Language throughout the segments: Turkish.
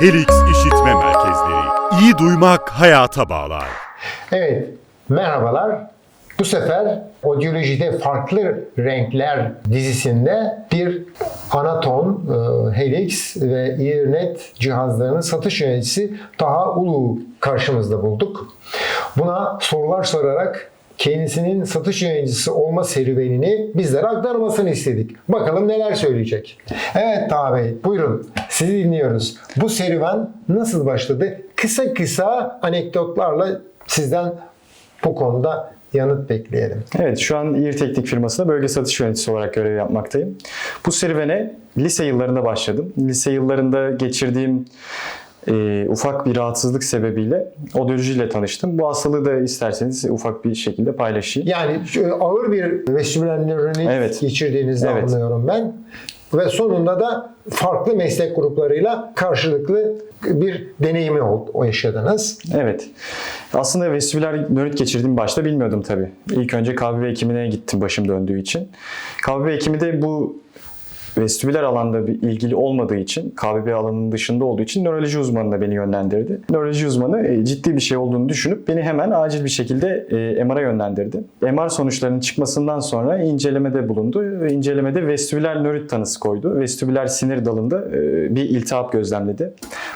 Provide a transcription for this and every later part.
Helix İşitme Merkezleri. İyi duymak hayata bağlar. Evet, merhabalar. Bu sefer Odyolojide Farklı Renkler dizisinde bir Anaton, e, Helix ve Earnet cihazlarının satış yöneticisi Taha Ulu karşımızda bulduk. Buna sorular sorarak kendisinin satış yöneticisi olma serüvenini bizlere aktarmasını istedik. Bakalım neler söyleyecek. Evet Taha Bey, buyurun. Sizi dinliyoruz. Bu serüven nasıl başladı? Kısa kısa anekdotlarla sizden bu konuda yanıt bekleyelim. Evet, şu an İR Teknik firmasında bölge satış yöneticisi olarak görev yapmaktayım. Bu serüvene lise yıllarında başladım. Lise yıllarında geçirdiğim e, ufak bir rahatsızlık sebebiyle odolojiyle tanıştım. Bu hastalığı da isterseniz ufak bir şekilde paylaşayım. Yani ağır bir vestibüler nöronit Evet. geçirdiğinizi Evet. anlıyorum ben. Ve sonunda da farklı meslek gruplarıyla karşılıklı bir deneyimi oldu, o yaşadınız. Evet. Aslında vestibüler nörit geçirdiğim başta bilmiyordum tabii. İlk önce KBB hekimine gittim başım döndüğü için. KBB hekimi de bu vestibüler alanda bir ilgili olmadığı için, KBB alanının dışında olduğu için nöroloji uzmanına beni yönlendirdi. Nöroloji uzmanı e, ciddi bir şey olduğunu düşünüp beni hemen acil bir şekilde e, MR'a yönlendirdi. MR sonuçlarının çıkmasından sonra incelemede bulundu. İncelemede vestibüler nörit tanısı koydu. Vestibüler sinir dalında e, bir iltihap gözlemledi.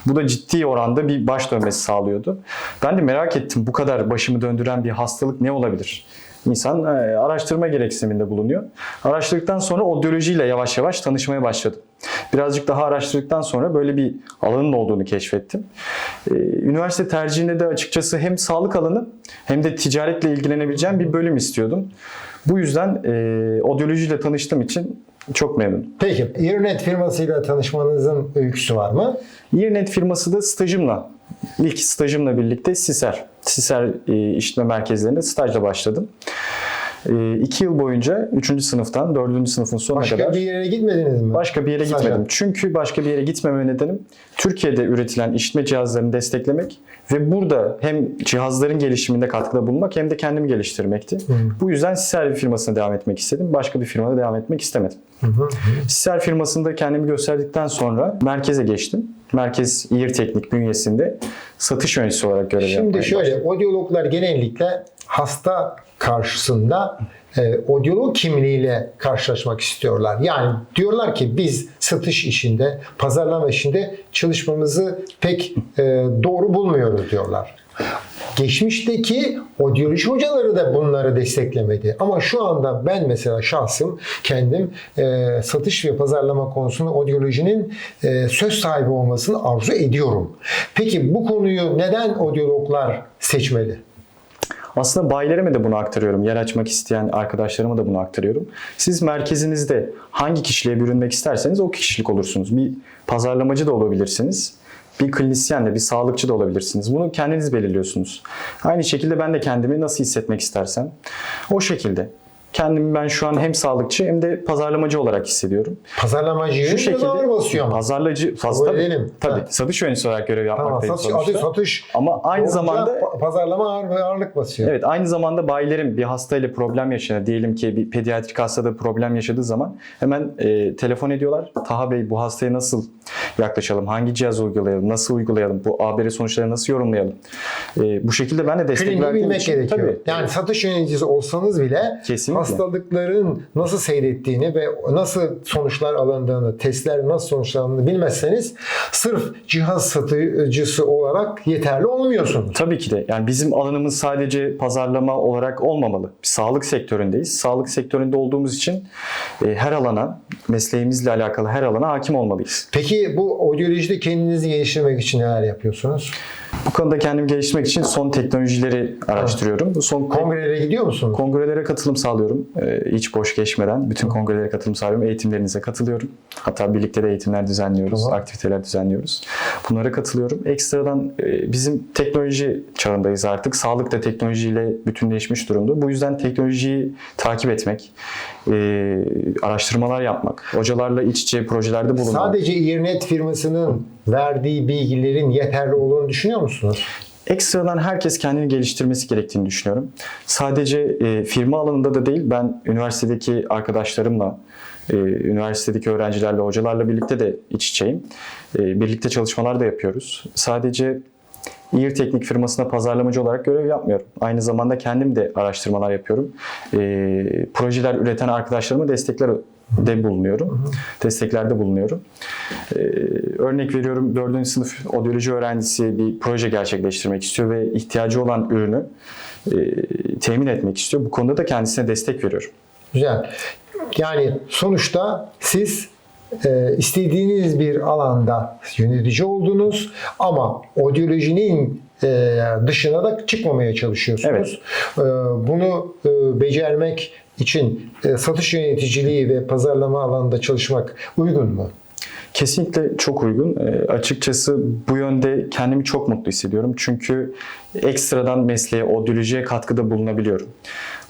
Bu da ciddi oranda bir baş dönmesi sağlıyordu. Ben de merak ettim bu kadar başımı döndüren bir hastalık ne olabilir? İnsan e, araştırma gereksiniminde bulunuyor. Araştırdıktan sonra odyolojiyle yavaş yavaş tanışmaya başladım. Birazcık daha araştırdıktan sonra böyle bir alanın olduğunu keşfettim. E, Üniversite tercihinde de açıkçası hem sağlık alanı hem de ticaretle ilgilenebileceğim bir bölüm istiyordum. Bu yüzden e, odyolojiyle tanıştığım için çok memnunum. Peki, Earnet firmasıyla tanışmanızın öyküsü var mı? Yearnet firması da stajımla, ilk stajımla birlikte SİSER, SİSER e, işletme merkezlerinde stajla başladım. E, iki yıl boyunca 3. sınıftan 4. sınıfın sonuna Başka kadar bir yere gitmediniz mi? başka bir yere Stajyer. gitmedim. Çünkü başka bir yere gitmeme nedenim Türkiye'de üretilen işitme cihazlarını desteklemek ve burada hem cihazların gelişiminde katkıda bulunmak hem de kendimi geliştirmekti. Bu yüzden SİSER firmasına devam etmek istedim. Başka bir firmada devam etmek istemedim. SİSER firmasında kendimi gösterdikten sonra merkeze geçtim. Merkez İR Teknik bünyesinde satış yöneticisi olarak görev yapmaya Şimdi şöyle, başladım. odyologlar genellikle hasta karşısında e, odyolog kimliğiyle karşılaşmak istiyorlar. Yani diyorlar ki biz satış işinde, pazarlama işinde çalışmamızı pek e, doğru bulmuyoruz diyorlar. Geçmişteki odyoloji hocaları da bunları desteklemedi. Ama şu anda ben mesela şahsım kendim e, satış ve pazarlama konusunda odyolojinin e, söz sahibi olmasını arzu ediyorum. Peki bu konuyu neden odyologlar seçmeli? Aslında bayilerime de bunu aktarıyorum. Yer açmak isteyen arkadaşlarıma da bunu aktarıyorum. Siz merkezinizde hangi kişiliğe bürünmek isterseniz o kişilik olursunuz. Bir pazarlamacı da olabilirsiniz. Bir klinisyen de, bir sağlıkçı da olabilirsiniz. Bunu kendiniz belirliyorsunuz. Aynı şekilde ben de kendimi nasıl hissetmek istersem o şekilde. Kendimi ben şu an hem sağlıkçı hem de pazarlamacı olarak hissediyorum. Pazarlamacıyı Şu şekilde ağır basıyor ama. pazarlacı fazla edelim. tabii Ha. satış yöneticisi olarak görev Tamam, yapmaktayım satış, sonuçta. adı satış. Ama aynı zamanda pa- pazarlama ağır, ağırlık basıyor. Evet aynı zamanda bayilerin bir hastayla problem yaşayan diyelim ki bir pediatrik hastada problem yaşadığı zaman hemen e, telefon ediyorlar. Taha Bey bu hastaya nasıl yaklaşalım? Hangi cihaz uygulayalım? Nasıl uygulayalım? Bu ABR sonuçlarını nasıl yorumlayalım? E, bu şekilde ben de destek Kliniği verdiğim bilmek için gerekiyor. tabii Yani satış yöneticisi olsanız bile Kesinlikle. Hastalıkların nasıl seyrettiğini ve nasıl sonuçlar alındığını, testler nasıl sonuçlandığını bilmezseniz sırf cihaz satıcısı olarak yeterli olmuyorsunuz. Tabii ki de. Yani bizim alanımız sadece pazarlama olarak olmamalı. Biz sağlık sektöründeyiz. Sağlık sektöründe olduğumuz için e, her alana, mesleğimizle alakalı her alana hakim olmalıyız. Peki bu odyolojide kendinizi geliştirmek için neler yapıyorsunuz? Bu konuda kendimi geliştirmek için son teknolojileri araştırıyorum. Bu son Kongrelere gidiyor musunuz? Kongrelere katılım sağlıyorum. Ee, hiç boş geçmeden bütün kongrelere katılım sağlıyorum. Eğitimlerinize katılıyorum. Hatta birlikte de eğitimler düzenliyoruz, Tamam. aktiviteler düzenliyoruz. Bunlara katılıyorum. Ekstradan e, bizim teknoloji çağındayız artık. Sağlık da teknolojiyle bütünleşmiş durumda. Bu yüzden teknolojiyi takip etmek, e, araştırmalar yapmak, hocalarla iç içe projelerde bulunmak. Sadece Earnet firmasının verdiği bilgilerin yeterli olduğunu düşünüyor musunuz? Ekstradan herkes kendini geliştirmesi gerektiğini düşünüyorum. Sadece e, firma alanında da değil, ben üniversitedeki arkadaşlarımla e, üniversitedeki öğrencilerle, hocalarla birlikte de iç içeyim. E, birlikte çalışmalar da yapıyoruz. Sadece İR Teknik firmasına pazarlamacı olarak görev yapmıyorum. Aynı zamanda kendim de araştırmalar yapıyorum. E, projeler üreten arkadaşlarıma destekler de bulunuyorum. Desteklerde bulunuyorum. Ee, örnek veriyorum 4. sınıf odyoloji öğrencisi bir proje gerçekleştirmek istiyor ve ihtiyacı olan ürünü e, temin etmek istiyor. Bu konuda da kendisine destek veriyorum. Güzel. Yani sonuçta siz e, istediğiniz bir alanda yönetici oldunuz ama odyolojinin e, dışına da çıkmamaya çalışıyorsunuz. E, bunu e, becermek için e, satış yöneticiliği ve pazarlama alanında çalışmak uygun mu? Kesinlikle çok uygun. E, açıkçası bu yönde kendimi çok mutlu hissediyorum. Çünkü ekstradan mesleğe, odyolojiye katkıda bulunabiliyorum.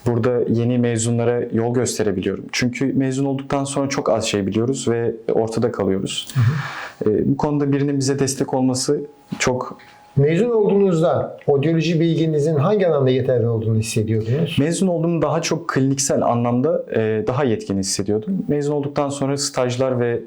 Burada yeni mezunlara yol gösterebiliyorum. Çünkü mezun olduktan sonra çok az şey biliyoruz ve ortada kalıyoruz. E, bu konuda birinin bize destek olması çok Mezun olduğunuzda odyoloji bilginizin hangi alanda yeterli olduğunu hissediyordunuz? Mezun olduğum daha çok kliniksel anlamda e, daha yetkin hissediyordum. Mezun olduktan sonra stajlar ve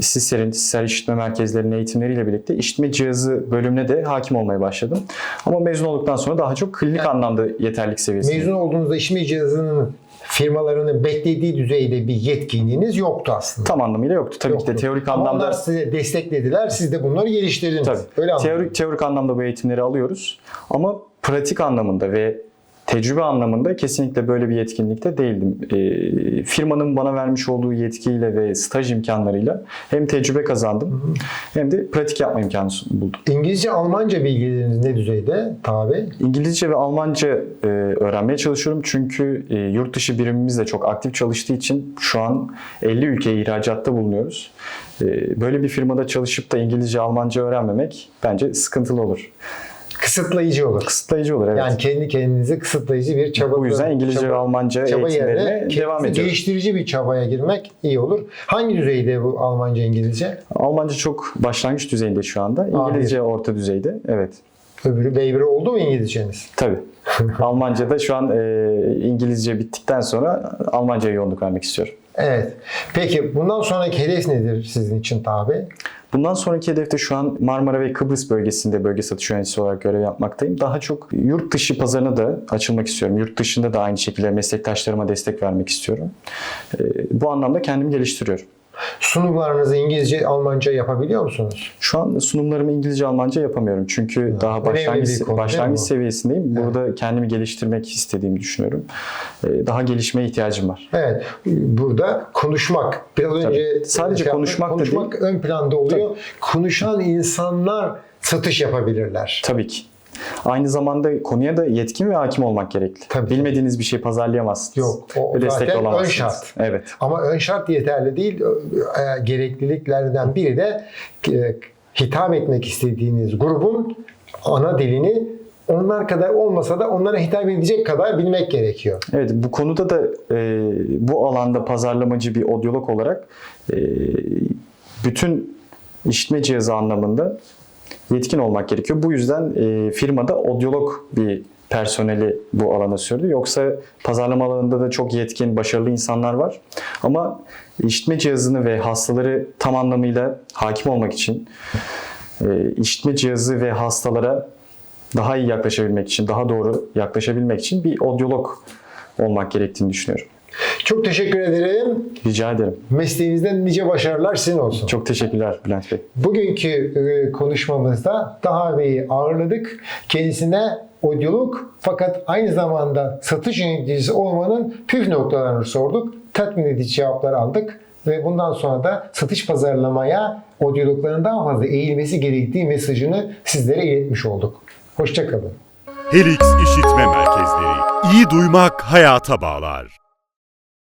SİSER'in, SİSER işitme merkezlerinin eğitimleriyle birlikte işitme cihazı bölümüne de hakim olmaya başladım. Ama mezun olduktan sonra daha çok klinik anlamda yeterlik seviyesinde. Mezun olduğunuzda işme cihazının firmalarının beklediği düzeyde bir yetkinliğiniz yoktu aslında. Tam anlamıyla yoktu. Tabii ki de Yoktu. teorik Ama anlamda onlar size desteklediler. Siz de bunları geliştirdiniz. Tabii. Öyle anladım. teorik, teorik anlamda bu eğitimleri alıyoruz. Ama pratik anlamında ve tecrübe anlamında kesinlikle böyle bir yetkinlikte değildim. Ee, firmanın bana vermiş olduğu yetkiyle ve staj imkanlarıyla hem tecrübe kazandım hem de pratik yapma imkanı buldum. İngilizce, Almanca bilgileriniz ne düzeyde tabi? İngilizce ve Almanca e, öğrenmeye çalışıyorum çünkü e, yurt dışı birimimiz de çok aktif çalıştığı için şu an 50 ülkeye ihracatta bulunuyoruz. E, böyle bir firmada çalışıp da İngilizce, Almanca öğrenmemek bence sıkıntılı olur. Kısıtlayıcı olur. Kısıtlayıcı olur evet. Yani kendi kendinize kısıtlayıcı bir çaba. Bu yüzden İngilizce ve Almanca çaba eğitimlerine devam ediyorum. geliştirici bir çabaya girmek iyi olur. Hangi düzeyde bu Almanca, İngilizce? Almanca çok başlangıç düzeyinde şu anda. İngilizce orta düzeyde. Evet. Öbürü B1 oldu mu İngilizceniz? Tabii. Almanca'da şu an e, İngilizce bittikten sonra Almanca'ya yoğunluk vermek istiyorum. Evet. Peki bundan sonraki hedef nedir sizin için tabi? Bundan sonraki hedefte şu an Marmara ve Kıbrıs bölgesinde bölge satış yöneticisi olarak görev yapmaktayım. Daha çok yurt dışı pazarına da açılmak istiyorum. Yurt dışında da aynı şekilde meslektaşlarıma destek vermek istiyorum. E, bu anlamda kendimi geliştiriyorum. Sunumlarınızı İngilizce, Almanca yapabiliyor musunuz? Şu an sunumlarımı İngilizce, Almanca yapamıyorum. Çünkü daha önemli bir başlangıç, konu, değil başlangıç seviyesindeyim. Burada kendimi geliştirmek istediğimi düşünüyorum. Ee, Daha gelişmeye ihtiyacım var. Evet. Burada konuşmak. Biraz önce Sadece şey konuşmak da konuşmak ön planda oluyor. Konuşan insanlar satış yapabilirler. Tabii ki. Aynı zamanda konuya da yetkin ve hakim olmak gerekli. Tabii, Bilmediğiniz bir şey pazarlayamazsınız. Yok, o ve destek zaten ön şart. Evet. Ama ön şart yeterli değil. Gerekliliklerden biri de hitap etmek istediğiniz grubun ana dilini onlar kadar olmasa da onlara hitap edecek kadar bilmek gerekiyor. Evet bu konuda da e, bu alanda pazarlamacı bir odyolog olarak e, bütün işitme cihazı anlamında yetkin olmak gerekiyor. Bu yüzden e, firmada odyolog bir personeli bu alana sürdü. Yoksa pazarlama alanında da çok yetkin, başarılı insanlar var. Ama işitme cihazını ve hastaları tam anlamıyla hakim olmak için e, işitme cihazı ve hastalara daha iyi yaklaşabilmek için, daha doğru yaklaşabilmek için bir odyolog olmak gerektiğini düşünüyorum. Çok teşekkür ederim. Rica ederim. Mesleğinizden nice başarılar sizin olsun. Çok teşekkürler Bülent Bey. Bugünkü e, konuşmamızda Taha Bey'i ağırladık. Kendisine odyolog fakat aynı zamanda satış yöneticisi olmanın püf noktalarını sorduk. Tatmin edici cevaplar aldık ve bundan sonra da satış pazarlamaya odyologların daha fazla eğilmesi gerektiği mesajını sizlere iletmiş olduk. Hoşçakalın. Helix İşitme Merkezleri. İyi duymak hayata bağlar.